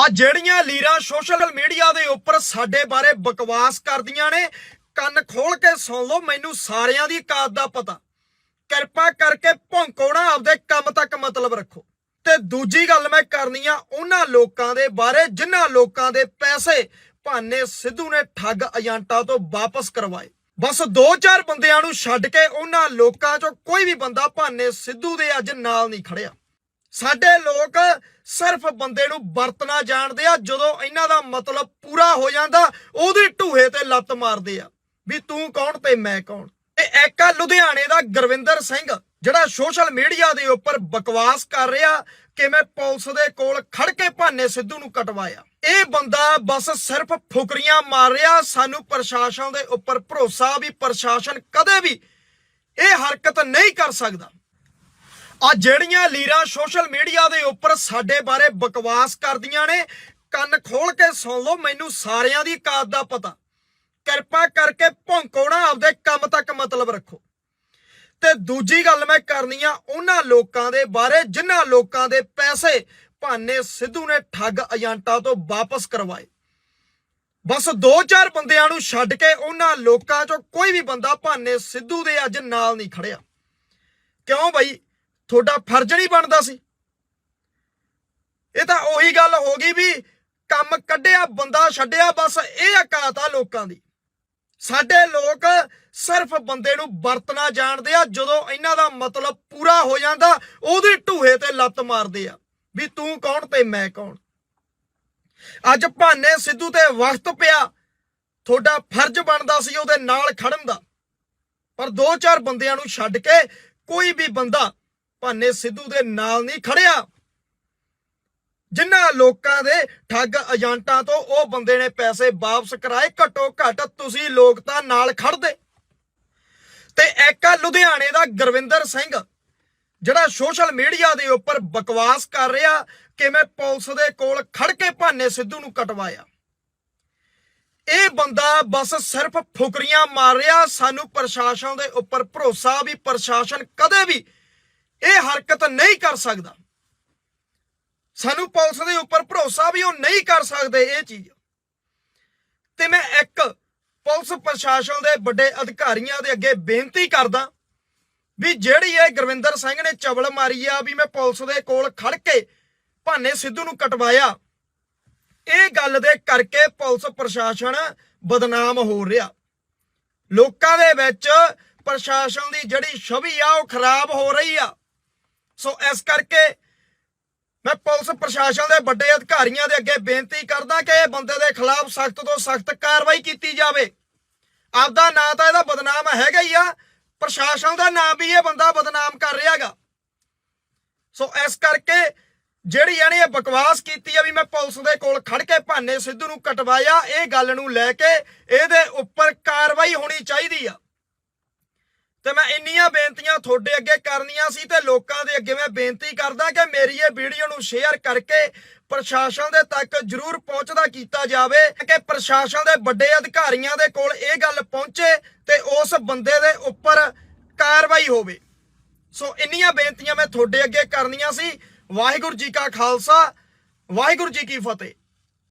ਆ ਜਿਹੜੀਆਂ ਲੀਰਾਂ social media ਦੇ ਉੱਪਰ ਸਾਡੇ ਬਾਰੇ ਬਕਵਾਸ ਕਰਦੀਆਂ ਨੇ, ਕੰਨ ਖੋਲ ਕੇ ਸੁਣ ਲਓ, ਮੈਨੂੰ ਸਾਰਿਆਂ ਦੀ ਕਾਤ ਦਾ ਪਤਾ। ਕਿਰਪਾ ਕਰਕੇ ਭੌਂਕੋ ਨਾ ਆਪਦੇ ਕੰਮ ਤੱਕ ਮਤਲਬ ਰੱਖੋ। ਤੇ ਦੂਜੀ ਗੱਲ ਮੈਂ ਕਰਨੀ ਆ, ਉਹਨਾਂ ਲੋਕਾਂ ਦੇ ਬਾਰੇ, ਜਿਨ੍ਹਾਂ ਲੋਕਾਂ ਦੇ ਪੈਸੇ ਭਾਨੇ ਸਿੱਧੂ ਨੇ ਠੱਗ ਏਜੰਟਾਂ ਤੋਂ ਵਾਪਸ ਕਰਵਾਏ। ਬਸ 2-4 ਬੰਦਿਆਂ ਨੂੰ ਛੱਡ ਕੇ ਉਹਨਾਂ ਲੋਕਾਂ 'ਚੋਂ ਕੋਈ ਵੀ ਬੰਦਾ ਭਾਨੇ ਸਿੱਧੂ ਦੇ ਅੱਜ ਨਾਲ ਨਹੀਂ ਖੜਿਆ। ਸਾਡੇ ਲੋਕ ਸਿਰਫ ਬੰਦੇ ਨੂੰ ਵਰਤਣਾ ਜਾਣਦੇ ਆ, ਜਦੋਂ ਇਹਨਾਂ ਦਾ ਮਤਲਬ ਪੂਰਾ ਹੋ ਜਾਂਦਾ, ਉਹਦੀ ਢੂਹੇ ਤੇ ਲੱਤ ਮਾਰਦੇ ਆ, ਵੀ ਤੂੰ ਕੌਣ ਤੇ ਮੈਂ ਕੌਣ? ਤੇ ਇੱਕ ਆ ਲੁਧਿਆਣੇ ਦਾ ਗੁਰਵਿੰਦਰ ਸਿੰਘ, ਜਿਹੜਾ ਸੋਸ਼ਲ ਮੀਡੀਆ ਦੇ ਉੱਪਰ ਬਕਵਾਸ ਕਰ ਰਿਹਾ ਕਿ ਮੈਂ ਪੁਲਿਸ ਦੇ ਕੋਲ ਖੜ ਕੇ ਭਾਨੇ ਸਿੱਧੂ ਨੂੰ ਕਟਵਾਇਆ। ਇਹ ਬੰਦਾ ਬਸ ਸਿਰਫ ਫੁਕਰੀਆਂ ਮਾਰ ਰਿਹਾ, ਸਾਨੂੰ ਪ੍ਰਸ਼ਾਸਨ ਦੇ ਉੱਪਰ ਭਰੋਸਾ ਵੀ ਪ੍ਰਸ਼ਾਸਨ ਕਦੇ ਵੀ ਇਹ ਹਰਕਤ ਨਹੀਂ ਕਰ ਸਕਦਾ। ਆ ਜਿਹੜੀਆਂ ਲੀਰਾਂ ਸੋਸ਼ਲ ਮੀਡੀਆ ਦੇ ਉੱਪਰ ਸਾਡੇ ਬਾਰੇ ਬਕਵਾਸ ਕਰਦੀਆਂ ਨੇ, ਕੰਨ ਖੋਲ ਕੇ ਸੁਣ ਲਓ, ਮੈਨੂੰ ਸਾਰਿਆਂ ਦੀ ਕਾਤ ਦਾ ਪਤਾ। ਕਿਰਪਾ ਕਰਕੇ ਭੌਂਕੋ ਨਾ, ਆਪਦੇ ਕੰਮ ਤੱਕ ਮਤਲਬ ਰੱਖੋ। ਤੇ ਦੂਜੀ ਗੱਲ ਮੈਂ ਕਰਨੀ ਆ, ਉਹਨਾਂ ਲੋਕਾਂ ਦੇ ਬਾਰੇ, ਜਿਨ੍ਹਾਂ ਲੋਕਾਂ ਦੇ ਪੈਸੇ ਭਾਨੇ ਸਿੱਧੂ ਨੇ ਠੱਗ ਏਜੰਟਾਂ ਤੋਂ ਵਾਪਸ ਕਰਵਾਏ। ਬਸ 2-4 ਬੰਦਿਆਂ ਨੂੰ ਛੱਡ ਕੇ ਉਹਨਾਂ ਲੋਕਾਂ 'ਚੋਂ ਕੋਈ ਵੀ ਬੰਦਾ ਭਾਨੇ ਸਿੱਧੂ ਦੇ ਅੱਜ ਨਾਲ ਨਹੀਂ ਖੜਿਆ। ਕਿਉਂ ਬਈ? ਤੁਹਾਡਾ ਫਰਜ਼ ਨਹੀਂ ਬਣਦਾ ਸੀ। ਇਹ ਤਾਂ ਉਹੀ ਗੱਲ ਹੋ ਗਈ ਵੀ ਕੰਮ ਕੱਢਿਆ, ਬੰਦਾ ਛੱਡਿਆ, ਬਸ ਇਹ ਅਕਾਤ ਆ ਲੋਕਾਂ ਦੀ। ਸਾਡੇ ਲੋਕ ਸਿਰਫ ਬੰਦੇ ਨੂੰ ਵਰਤਣਾ ਜਾਣਦੇ ਆ, ਜਦੋਂ ਇਹਨਾਂ ਦਾ ਮਤਲਬ ਪੂਰਾ ਹੋ ਜਾਂਦਾ, ਉਹਦੀ ਢੂਹੇ ਤੇ ਲੱਤ ਮਾਰਦੇ ਆ, ਵੀ ਤੂੰ ਕੌਣ ਤੇ ਮੈਂ ਕੌਣ। ਅੱਜ ਭਾਨੇ ਸਿੱਧੂ ਤੇ ਵਕਤ ਪਿਆ, ਤੁਹਾਡਾ ਫਰਜ਼ ਬਣਦਾ ਸੀ ਉਹਦੇ ਨਾਲ ਖੜਨ ਦਾ। ਪਰ ਦੋ ਚਾਰ ਬੰਦਿਆਂ ਨੂੰ ਛੱਡ ਕੇ ਕੋਈ ਵੀ ਬੰਦਾ ਭਾਨੇ ਸਿੱਧੂ ਦੇ ਨਾਲ ਨਹੀਂ ਖੜਿਆ। ਜਿਨ੍ਹਾਂ ਲੋਕਾਂ ਦੇ ਠੱਗ ਏਜੰਟਾਂ ਤੋਂ ਉਹ ਬੰਦੇ ਨੇ ਪੈਸੇ ਵਾਪਸ ਕਰਾਏ, ਘੱਟੋ ਘੱਟ ਤੁਸੀਂ ਲੋਕ ਤਾਂ ਨਾਲ ਖੜਦੇ। ਤੇ ਇੱਕ ਲੁਧਿਆਣੇ ਦਾ ਗੁਰਵਿੰਦਰ ਸਿੰਘ, ਜਿਹੜਾ ਸੋਸ਼ਲ ਮੀਡੀਆ ਦੇ ਉੱਪਰ ਬਕਵਾਸ ਕਰ ਰਿਹਾ ਕਿਵੇਂ ਪੁਲਿਸ ਦੇ ਕੋਲ ਖੜ ਕੇ ਭਾਨੇ ਸਿੱਧੂ ਨੂੰ ਕਟਵਾਇਆ। ਇਹ ਬੰਦਾ ਬਸ ਸਿਰਫ ਫੁਕਰੀਆਂ ਮਾਰ ਰਿਹਾ, ਸਾਨੂੰ ਪ੍ਰਸ਼ਾਸਨ ਦੇ ਉੱਪਰ ਭਰੋਸਾ ਵੀ, ਪ੍ਰਸ਼ਾਸਨ ਕਦੇ ਵੀ ਇਹ ਹਰਕਤ ਨਹੀਂ ਕਰ ਸਕਦਾ। ਸਾਨੂੰ ਪੁਲਿਸ ਦੇ ਉੱਪਰ ਭਰੋਸਾ ਵੀ ਉਹ ਨਹੀਂ ਕਰ ਸਕਦੇ ਇਹ ਚੀਜ਼। ਤੇ ਮੈਂ ਇੱਕ ਪੁਲਿਸ ਪ੍ਰਸ਼ਾਸਨ ਦੇ ਵੱਡੇ ਅਧਿਕਾਰੀਆਂ ਦੇ ਅੱਗੇ ਬੇਨਤੀ ਕਰਦਾ ਵੀ ਜਿਹੜੀ ਇਹ ਗੁਰਵਿੰਦਰ ਸਿੰਘ ਨੇ ਚਵਲ ਮਾਰੀ ਆ ਵੀ ਮੈਂ ਪੁਲਿਸ ਦੇ ਕੋਲ ਖੜ ਕੇ ਭਾਨੇ ਸਿੱਧੂ ਨੂੰ ਕਟਵਾਇਆ, ਇਹ ਗੱਲ ਦੇ ਕਰਕੇ ਪੁਲਿਸ ਪ੍ਰਸ਼ਾਸਨ ਬਦਨਾਮ ਹੋ ਰਿਹਾ। ਲੋਕਾਂ ਦੇ ਵਿੱਚ ਪ੍ਰਸ਼ਾਸਨ ਦੀ ਜਿਹੜੀ ਛਵੀ ਆ ਉਹ ਖਰਾਬ ਹੋ ਰਹੀ ਆ। ਸੋ ਇਸ ਕਰਕੇ ਮੈਂ ਪੁਲਿਸ ਪ੍ਰਸ਼ਾਸਨ ਦੇ ਵੱਡੇ ਅਧਿਕਾਰੀਆਂ ਦੇ ਅੱਗੇ ਬੇਨਤੀ ਕਰਦਾ ਕਿ ਇਹ ਬੰਦੇ ਦੇ ਖਿਲਾਫ ਸਖਤ ਤੋਂ ਸਖਤ ਕਾਰਵਾਈ ਕੀਤੀ ਜਾਵੇ। ਆਪਦਾ ਨਾਂ ਤਾਂ ਇਹਦਾ ਬਦਨਾਮ ਹੈਗਾ ਹੀ ਆ, ਪ੍ਰਸ਼ਾਸਨ ਦਾ ਨਾਮ ਵੀ ਇਹ ਬੰਦਾ ਬਦਨਾਮ ਕਰ ਰਿਹਾਗਾ ਸੋ ਇਸ ਕਰਕੇ ਜਿਹੜੀ ਇਹਨੇ ਇਹ ਬਕਵਾਸ ਕੀਤੀ ਆ ਵੀ ਮੈਂ ਪੁਲਿਸ ਦੇ ਕੋਲ ਖੜ ਕੇ ਭਾਨੇ ਸਿੱਧੂ ਨੂੰ ਕਟਵਾਇਆ, ਇਹ ਗੱਲ ਨੂੰ ਲੈ ਕੇ ਇਹਦੇ ਉੱਪਰ ਕਾਰਵਾਈ ਹੋਣੀ ਚਾਹੀਦੀ ਆ। ਤੇ ਮੈਂ ਇੰਨੀਆਂ ਬੇਨਤੀਆਂ ਤੁਹਾਡੇ ਅੱਗੇ ਕਰਨੀਆਂ ਸੀ ਤੇ ਲੋਕਾਂ ਦੇ ਅੱਗੇ ਮੈਂ ਬੇਨਤੀ ਕਰਦਾ ਕਿ ਮੇਰੀ ਇਹ ਵੀਡੀਓ ਨੂੰ ਸ਼ੇਅਰ ਕਰਕੇ ਪ੍ਰਸ਼ਾਸਨ ਦੇ ਤੱਕ ਜ਼ਰੂਰ ਪਹੁੰਚਦਾ ਕੀਤਾ ਜਾਵੇ ਕਿ ਪ੍ਰਸ਼ਾਸਨ ਦੇ ਵੱਡੇ ਅਧਿਕਾਰੀਆਂ ਦੇ ਕੋਲ ਇਹ ਗੱਲ ਪਹੁੰਚੇ ਤੇ ਉਸ ਬੰਦੇ ਦੇ ਉੱਪਰ ਕਾਰਵਾਈ ਹੋਵੇ। ਸੋ ਇੰਨੀਆਂ ਬੇਨਤੀਆਂ ਮੈਂ ਤੁਹਾਡੇ ਅੱਗੇ ਕਰਨੀਆਂ ਸੀ। ਵਾਹਿਗੁਰੂ ਜੀ ਕਾ ਖਾਲਸਾ, ਵਾਹਿਗੁਰੂ ਜੀ ਕੀ ਫਤਿਹ।